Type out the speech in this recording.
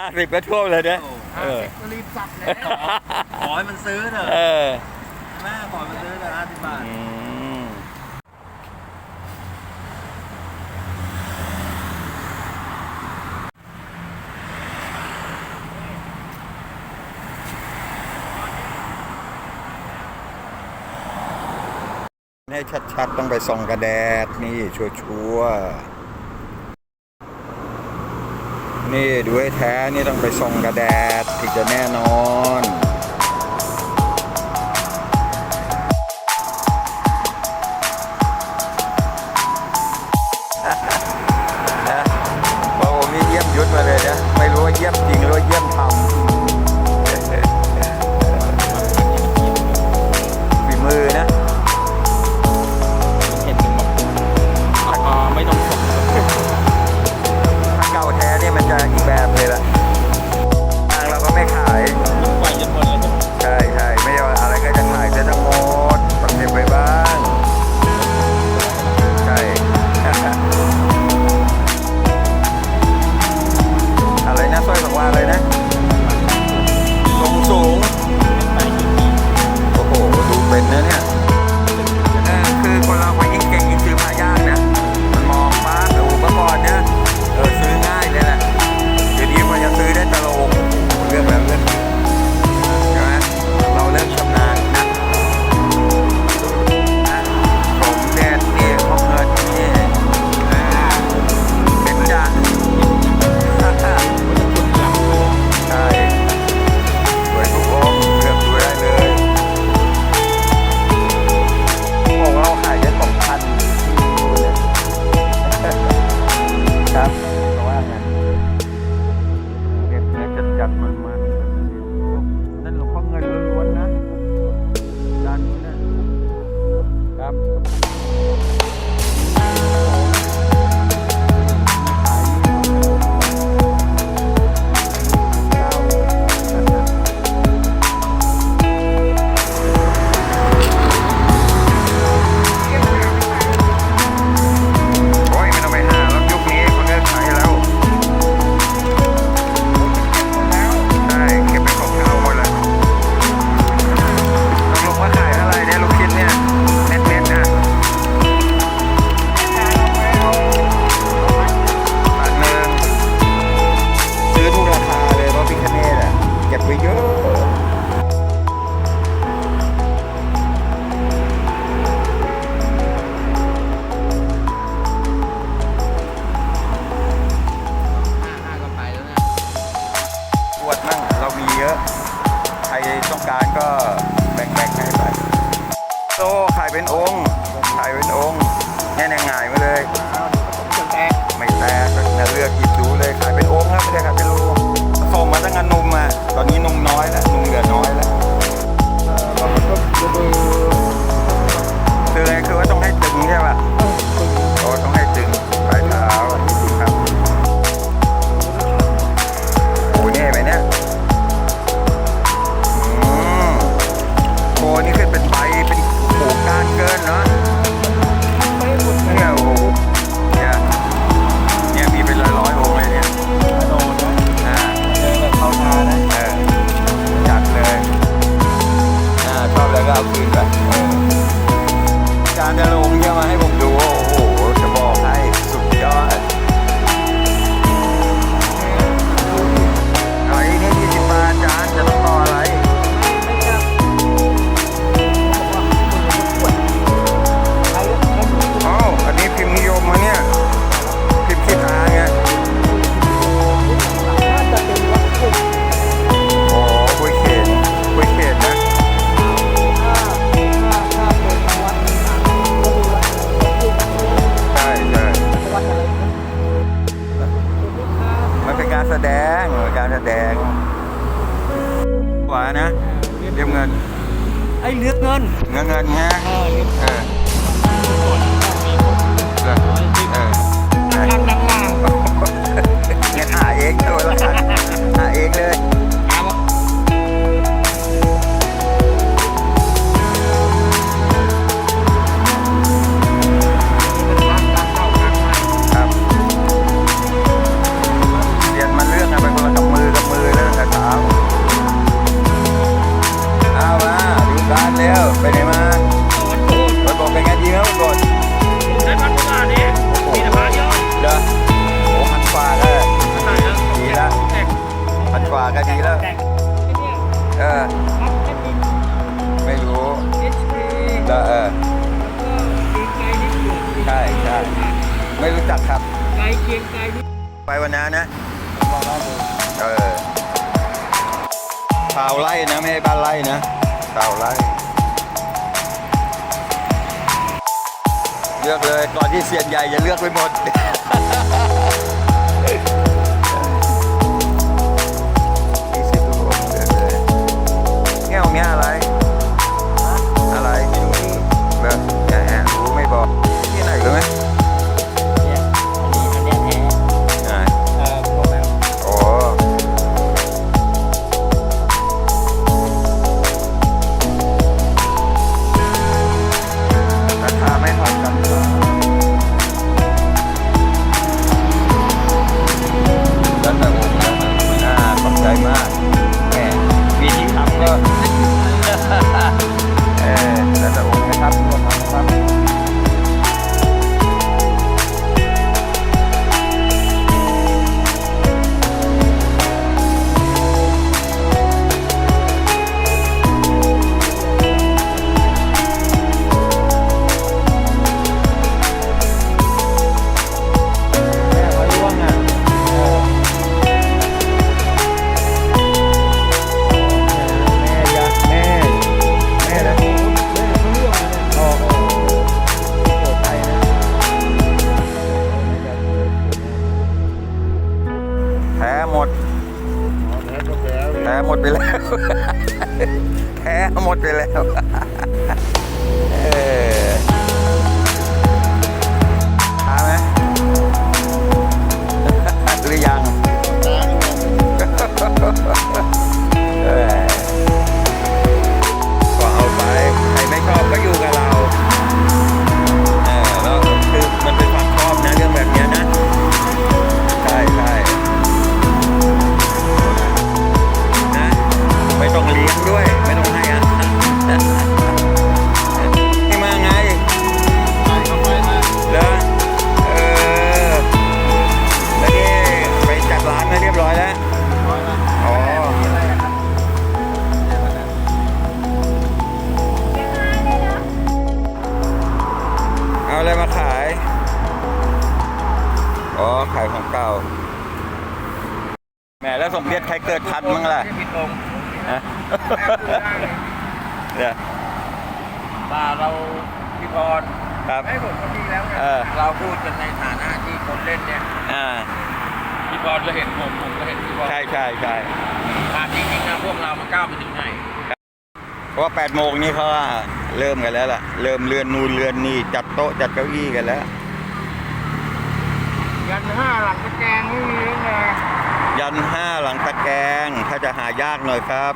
ห้าสิบก็ท่วมเลยเนี่ยเออรีบจับเลยขอให้มันซื้อเถอะเออแม่ขอมันซื้อเถอะห้าสิบบาทให้ชัดๆ ต้องไปส่องกระแดดนี่ชัวร์ นี่ดูให้แท้นี่ต้องไปส่องกระแดดถึงจะแน่นอน ยอะ ใครต้องการก็แบ่งๆให้ไปโซ่ขายเป็นองค์ขายเป็นองค์แน่นง่ายมาเลยไม่แตกไม่แนะเลือกหยิบดูเลยขายเป็นองค์ครับไม่ได้ขายเป็นรูส่งมาตั้งงานนมมาตอนนี้ เกรียงไกรนิดไปวันนั้นนะเอกเราดูเออชาวไร่นะไม่ใช่บ้านไร่นะชาวไร่เลือกเลยก่อนที่เสียนใหญ่จะเลือกไปหมด แล้วเออทาไหมหรือยัง เอาอะไรมาขาย อ๋อ ขายของเก่า แหมแล้วสมเด็จใครเกิดทันมั้งล่ะผิดองค์ฮะเนี่ย ป่าเราพี่พรครับ ให้ผมคนดีแล้วไงเออ เราพูดกันในฐานะที่คนเล่นเนี่ยอ่า พี่พรก็เห็นผมผมก็เห็นพี่พรใช่ใช่ใช่ถามจริงๆนะพวกเรามันก้าวไปถึงไหน เพราะว่า8โมงนี้เขาว่า เริ่มกันแล้วล่ะ เริ่มเลื่อนนูนเลื่อนนี่จัดโต๊ะจัดเก้าอี้กันแล้ว ยันห้าหลังตะแกรงไม่มีไงยันห้าหลังตะแกรงถ้าจะหายากหน่อยครับ